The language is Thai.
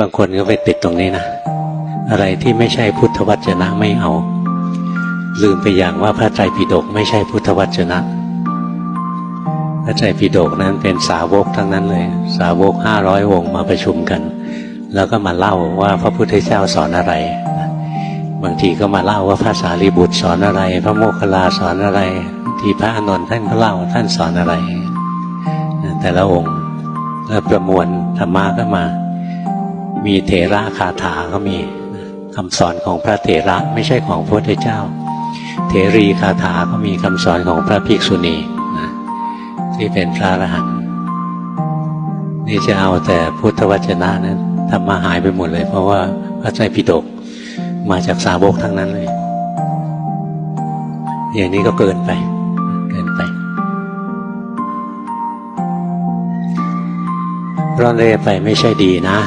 บางคนก็ไปติดตรงนี้นะ อะไรที่ไม่ใช่พุทธวจนะไม่เอา ลืมไปอย่างว่าพระไตรปิฎกไม่ใช่พุทธวจนะ พระไตรปิฎกนั้นเป็นสาวกทั้งนั้นเลย สาวกห้าร้อยองค์มาประชุมกัน แล้วก็มาเล่าว่าพระพุทธเจ้าสอนอะไร บางทีก็มาเล่าว่าพระสารีบุตรสอนอะไร พระโมคคัลลาสอนอะไร ที่พระอานนท์ท่านก็เล่าท่านสอนอะไร แต่ละองค์แล้วประมวลธรรมะก็มา มีเถระคาถาก็มีคำสอนของพระเถระไม่ใช่ของพระพุทธเจ้า เถรีคาถาก็มีคำสอนของพระภิกษุณีนะที่เป็นพระอรหันต์นี่จะเอาแต่พุทธวจนะนั้นธรรมะหายไปหมดเลย เพราะว่าพระไตรปิฎกมาจากสาวกทั้งนั้นเลย อย่างนี้ก็เกินไป เกินไปร่อนเร่ไปไม่ใช่ดีนะ